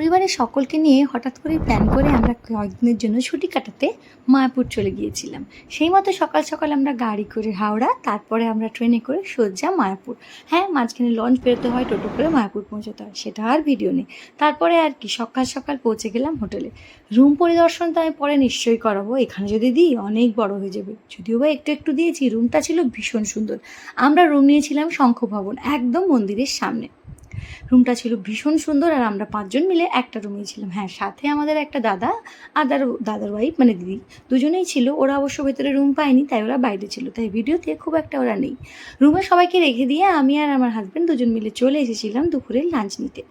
পরিবারের সকলকে নিয়ে হঠাৎ করে প্ল্যান করে আমরা কয়েকদিনের জন্য ছুটি কাটাতে মায়াপুর চলে গিয়েছিলাম। সেই মতো সকাল সকাল আমরা গাড়ি করে হাওড়া, তারপরে আমরা ট্রেনে করে সোজা মায়াপুর। হ্যাঁ মাঝখানে লঞ্চ বেরোতে হয়, টোটো করে মায়াপুর পৌঁছতে হয়, সেটা আর ভিডিও নেই। তারপরে আর কি, সকাল সকাল পৌঁছে গেলাম হোটেলে। রুম পরিদর্শন তো আমি পরে নিশ্চয়ই করাবো, এখানে যদি দিই অনেক বড় হয়ে যাবে। যদিও বা একটু একটু দিয়েছি রুমটা ছিল ভীষণ সুন্দর। আমরা রুম নিয়েছিলাম শঙ্খ ভবন, একদম মন্দিরের সামনে। রুমটা ছিল ভীষণ সুন্দর আর আমরা পাঁচজন মিলে একটা রুমেই ছিলাম। হ্যাঁ সাথে আমাদের একটা দাদা আদার দাদার ওয়াইফ মানে দিদি। দুজনেই ছিল। ওরা অবশ্য ভেতরে রুম পায়নি, তাই ওরা বাইরে ছিল। তাই ভিডিওতে খুব একটা ওরা নেই। রুমে সবাইকে রেখে দিয়ে আমি আর আমার হাজব্যান্ড দুজন মিলে চলে এসেছিলাম দুপুরে লাঞ্চ নিতে।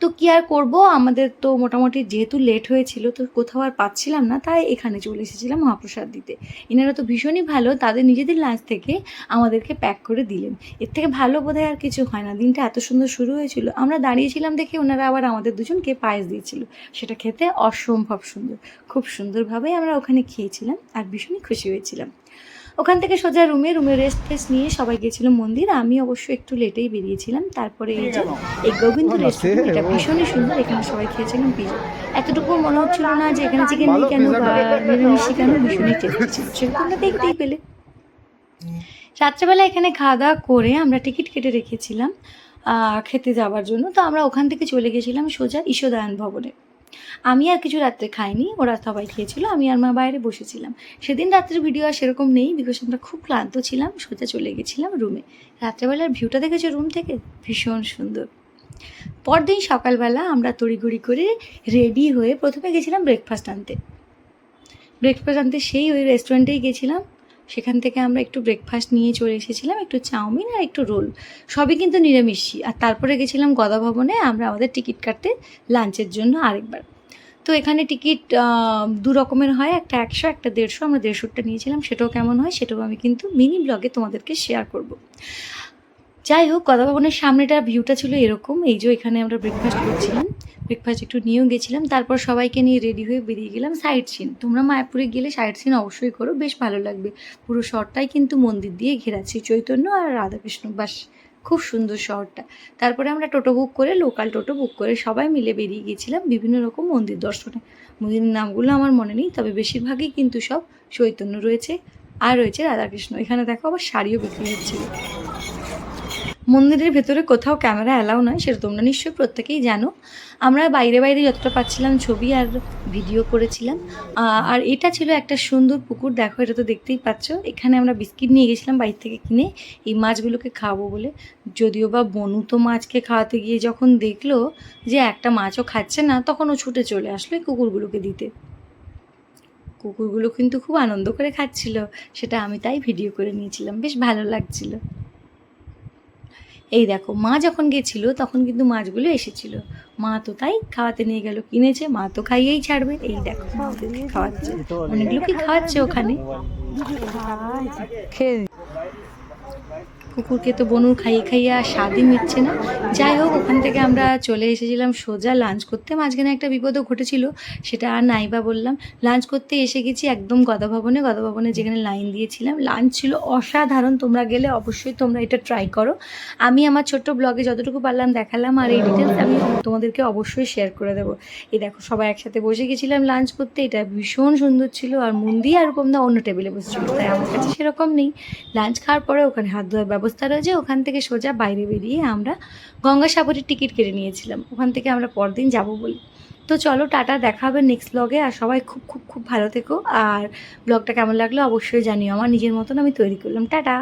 তো কি আর করব? আমাদের তো মোটামুটি যেহেতু লেট হয়েছিল, তো কোথাও আর পাচ্ছিলাম না, তাই এখানে চলে এসেছিলাম মহাপ্রসাদ দিতে। এনারা তো ভীষণই ভালো, তাদের নিজেদের লাঞ্চ থেকে আমাদেরকে প্যাক করে দিলেন। এর থেকে ভালো বোধহয় আর কিছু হয় না, দিনটা এত সুন্দর শুরু হয়েছিল। আমরা দাঁড়িয়েছিলাম দেখে ওনারা আবার আমাদের দুজনকে পায়েস দিয়েছিল। সেটা খেতে অসম্ভব সুন্দর, খুব সুন্দরভাবেই আমরা ওখানে খেয়েছিলাম আর ভীষণই খুশি হয়েছিলাম। ওখান থেকে সোজা রুমে রুমে রেস্ট ফেস্ট নিয়ে সবাই গেছিল মন্দির। আমি অবশ্য একটু লেটেই বেরিয়েছিলাম তারপরে এই যে এই গোবিন্দ রেস্টুরেন্ট এটা ভীষণই সুন্দর এখানে সবাই খেয়েছিলাম পিজা এতটুকু মনে হচ্ছিল না যে এখানে চিকেন নেই কেন বা নিরামিষই কেন ভীষণই টেস্টি ছিল সেরকম তোমরা দেখতেই পেলে। রাত্রেবেলা এখানে খাওয়া দাওয়া করে আমরা টিকিট কেটে রেখেছিলাম আহ, খেতে যাওয়ার জন্য। তো আমরা ওখান থেকে চলে গেছিলাম সোজা ঈশোদায়ন ভবনে। আমি আর কিছু রাত্রে খাইনি, ওরা সবাই খেয়েছিল, আমি আর মা বাইরে বসেছিলাম। সেদিন রাত্রের ভিডিও আর সেরকম নেই বিকজ আমরা খুব ক্লান্ত ছিলাম, সোজা চলে গেছিলাম রুমে। রাত্রেবেলার ভিউটা দেখেছ রুম থেকে? ভীষণ সুন্দর। পরদিন সকালবেলা আমরা তড়িঘড়ি করে রেডি হয়ে প্রথমে গেছিলাম ব্রেকফাস্ট আনতে। ব্রেকফাস্ট আনতে সেই ওই রেস্টুরেন্টেই গেছিলাম। সেখান থেকে আমরা একটু ব্রেকফাস্ট নিয়ে চলে এসেছিলাম, একটু চাউমিন আর একটু রোল। সবই কিন্তু নিরামিষই। আর তারপরে গেছিলাম গদা ভবনে আমরা আমাদের টিকিট কাটতে লাঞ্চের জন্য আরেকবার। তো এখানে টিকিট দু রকমের হয়, একটা একশো, একটা দেড়শো। আমরা দেড়শোটা নিয়েছিলাম, সেটাও কেমন হয় সেটাও আমি কিন্তু মিনি ব্লগে তোমাদেরকে শেয়ার করব। যাই হোক গদা ভবনের সামনেটার ভিউটা ছিল এরকম। এই যে এখানে আমরা ব্রেকফাস্ট করছিলাম। ব্রেকফাস্ট একটু নিয়েও গেছিলাম, তারপর সবাইকে নিয়ে রেডি হয়ে বেরিয়ে গেলাম সাইড সিন তোমরা মায়াপুরে গেলে সাইড সিন অবশ্যই করো, বেশ ভালো লাগবে। পুরো শহরটাই কিন্তু মন্দির দিয়ে ঘেরা শ্রী চৈতন্য আর রাধাকৃষ্ণ। বাস, খুব সুন্দর শহরটা। তারপরে আমরা টোটো বুক করে লোকাল টোটো বুক করে সবাই মিলে বেরিয়ে গেছিলাম বিভিন্ন রকম মন্দির দর্শনে। মন্দিরের নামগুলো আমার মনে নেই, তবে বেশিরভাগই কিন্তু সব চৈতন্য রয়েছে আর রয়েছে রাধাকৃষ্ণ। এখানে দেখো আবার শাড়িও বিক্রি হচ্ছিল মন্দিরের ভেতরে কোথাও ক্যামেরা অ্যালাউ নয়, সেটা তোমরা নিশ্চয়ই প্রত্যেকেই জানো। আমরা বাইরে বাইরে যতটা পাচ্ছিলাম, ছবি আর ভিডিও করেছিলাম। আর এটা ছিল একটা সুন্দর পুকুর, দেখো এটা তো দেখতেই পাচ্ছ। এখানে আমরা বিস্কিট নিয়ে গেছিলাম বাইরে থেকে কিনে, এই মাছগুলোকে খাওয়াবো বলে। যদিও বা বনু তো মাছকে খাওয়াতে গিয়ে যখন দেখল যে একটা মাছও খাচ্ছে না, তখন ও ছুটে চলে আসলো এই কুকুরগুলোকে দিতে। কুকুরগুলো কিন্তু খুব আনন্দ করে খাচ্ছিল, সেটা আমি তাই ভিডিও করে নিয়েছিলাম, বেশ ভালো লাগছিল। এই দেখো মা যখন গেছিল তখন কিন্তু মাছগুলো এসেছিল। মা তো তাই খাওয়াতে নিয়ে গেল কিনেছে মা তো খাইয়েই ছাড়বে। এই দেখো খাওয়াচ্ছে। অনেকগুলো কি খাওয়াচ্ছে ওখানে। কুকুরকে তো বনুর খাইয়ে খাইয়ে আর স্বাদই মিটছে না। যাই হোক, ওখান থেকে আমরা চলে এসেছিলাম সোজা লাঞ্চ করতে। মাঝখানে একটা বিপদও ঘটেছিল, সেটা আর নাই বা বললাম। লাঞ্চ করতে এসে গেছি একদম গদা ভবনে গদা ভবনে যেখানে লাইন দিয়েছিলাম। লাঞ্চ ছিল অসাধারণ, তোমরা গেলে অবশ্যই তোমরা এটা ট্রাই করো। আমি আমার ছোট্ট ব্লগে যতটুকু পারলাম দেখালাম আর এই ডিটেলস আমি তোমাদেরকে অবশ্যই শেয়ার করে দেবো। এই দেখো, সবাই একসাথে বসে গেছিলাম লাঞ্চ করতে। এটা ভীষণ সুন্দর ছিল আর মন্দি আর দা অন্য টেবিলে বসেছিল, তাই আমার কাছে সেরকম নেই। লাঞ্চ খাওয়ার পরে ওখানে হাত ধোয়ার ব্যবস্থা রয়েছে ওখান থেকে সোজা বাইরে বেরিয়ে আমরা গঙ্গাসাগরের টিকিট কেটে নিয়েছিলাম। ওখান থেকে আমরা পরদিন যাব বলি। তো চলো, টাটা, দেখা হবে নেক্সট ব্লগে আর সবাই খুব খুব খুব ভালো থেকো। আর ব্লগটা কেমন লাগল অবশ্যই জানিও। আমার নিজের মতন আমি তৈরি করলাম। টাটা!